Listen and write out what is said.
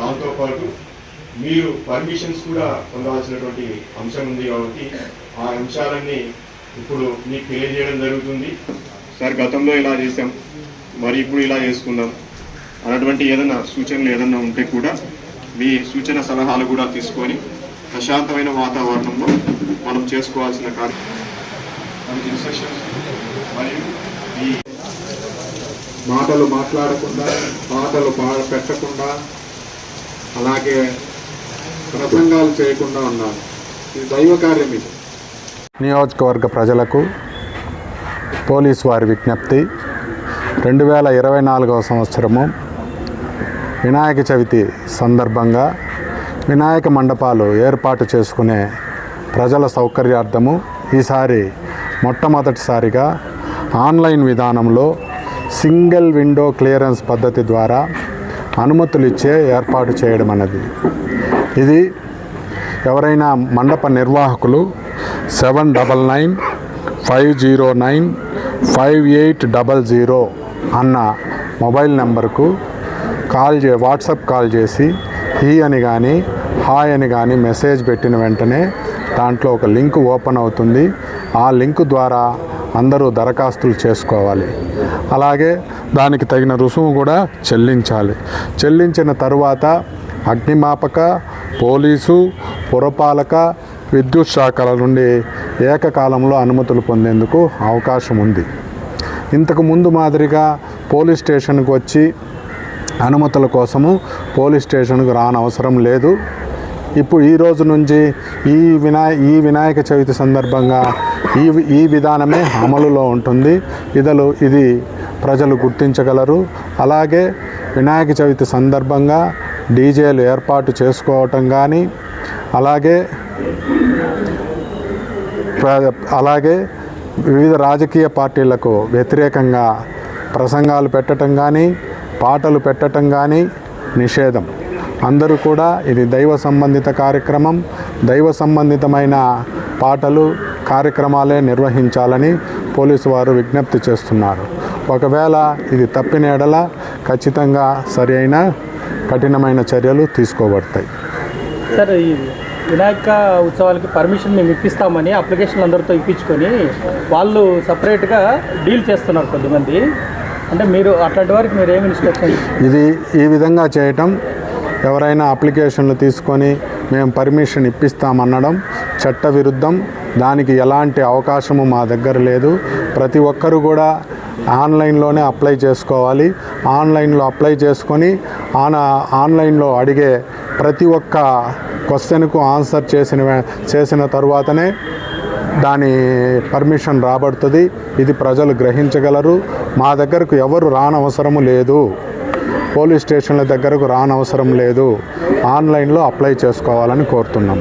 దాంతోపాటు మీరు పర్మిషన్స్ కూడా పొందవలసినటువంటి అంశం ఉంది కాబట్టి ఆ అంశాలన్నీ ఇప్పుడు మీకు తెలియజేయడం జరుగుతుంది. సార్ గతంలో ఇలా చేశాం. మరి ఇప్పుడు ఇలా చేసుకుందాం అన్నటువంటి ఏదైనా సూచనలు ఏదైనా ఉంటే కూడా మీ సూచన సలహాలు కూడా తీసుకొని ప్రశాంతమైన వాతావరణంలో మనం చేసుకోవాల్సిన కార్య మనకి ఇన్స్ట్రక్షన్స్ మరియు ఈ మాటలు మాట్లాడకుండా పాటలు పాడ పెట్టకుండా అలాగే ప్రసంగాలు చేయకుండా ఉన్నారు ఇది దైవ కార్యం ఇది. నియోజకవర్గ ప్రజలకు పోలీసు వారి విజ్ఞప్తి. రెండు వేల ఇరవై నాలుగవ సంవత్సరము వినాయక చవితి సందర్భంగా వినాయక మండపాలు ఏర్పాటు చేసుకునే ప్రజల సౌకర్యార్థము ఈసారి మొట్టమొదటిసారిగా ఆన్లైన్ విధానంలో సింగిల్ విండో క్లియరెన్స్ పద్ధతి ద్వారా అనుమతులు ఇచ్చే ఏర్పాటు చేయడం అన్నది. ఇది ఎవరైనా మండప నిర్వాహకులు seven double nine five zero nine five eight double zero అన్న మొబైల్ నెంబర్కు కాల్ చే వాట్సాప్ కాల్ చేసి హీ అని కానీ హాయ్ అని కానీ మెసేజ్ పెట్టిన వెంటనే దాంట్లో ఒక లింక్ ఓపెన్ అవుతుంది. ఆ లింక్ ద్వారా అందరూ దరఖాస్తులు చేసుకోవాలి. అలాగే దానికి తగిన రుసుము కూడా చెల్లించాలి. చెల్లించిన తరువాత అగ్నిమాపక పోలీసు పురపాలక విద్యుత్ శాఖల నుండి ఏకకాలంలో అనుమతులు పొందేందుకు అవకాశం ఉంది. ఇంతకు ముందు మాదిరిగా పోలీస్ స్టేషన్కు వచ్చి అనుమతుల కోసము పోలీస్ స్టేషన్కు రానవసరం లేదు. ఇప్పుడు ఈ రోజు నుంచి ఈ వినాయ ఈ వినాయక చవితి సందర్భంగా ఈ ఈ విధానమే అమలులో ఉంటుంది. ఇదలు ఇది ప్రజలు గుర్తించగలరు. అలాగే వినాయక చవితి సందర్భంగా డీజేలు ఏర్పాటు చేసుకోవటం కానీ అలాగే అలాగే వివిధ రాజకీయ పార్టీలకు వ్యతిరేకంగా ప్రసంగాలు పెట్టడం కానీ పాటలు పెట్టడం కానీ నిషేధం. అందరూ కూడా ఇది దైవ సంబంధిత కార్యక్రమం దైవ సంబంధితమైన పాటలు కార్యక్రమాలే నిర్వహించాలని పోలీసు వారు విజ్ఞప్తి చేస్తున్నారు. ఒకవేళ ఇది తప్పిన ఎడల ఖచ్చితంగా సరి అయిన కఠినమైన చర్యలు తీసుకోబడతాయి. సార్ ఈ వినాయక ఉత్సవాలకి పర్మిషన్ మేము ఇప్పిస్తామని అప్లికేషన్లు అందరితో ఇప్పించుకొని వాళ్ళు సపరేట్గా డీల్ చేస్తున్నారు కొద్దిమంది అంటే మీరు అట్లాంటి వారికి మీరు ఏమి ఇన్స్ట్రక్షన్ ఇది ఈ విధంగా చేయటం ఎవరైనా అప్లికేషన్లు తీసుకొని మేము పర్మిషన్ ఇప్పిస్తామనడం చట్టవిరుద్ధం. దానికి ఎలాంటి అవకాశము మా దగ్గర లేదు. ప్రతి ఒక్కరు కూడా ఆన్లైన్లోనే అప్లై చేసుకోవాలి. ఆన్లైన్లో అప్లై చేసుకొని ఆన ఆన్లైన్లో అడిగే ప్రతి ఒక్క క్వశ్చన్కు ఆన్సర్ చేసిన చేసిన తర్వాతనే దాని పర్మిషన్ రాబడుతుంది. ఇది ప్రజలు గ్రహించగలరు. మా దగ్గరకు ఎవరు రానవసరము లేదు. పోలీస్ స్టేషన్ల దగ్గరకు రానవసరం లేదు. ఆన్లైన్లో అప్లై చేసుకోవాలని కోరుతున్నాం.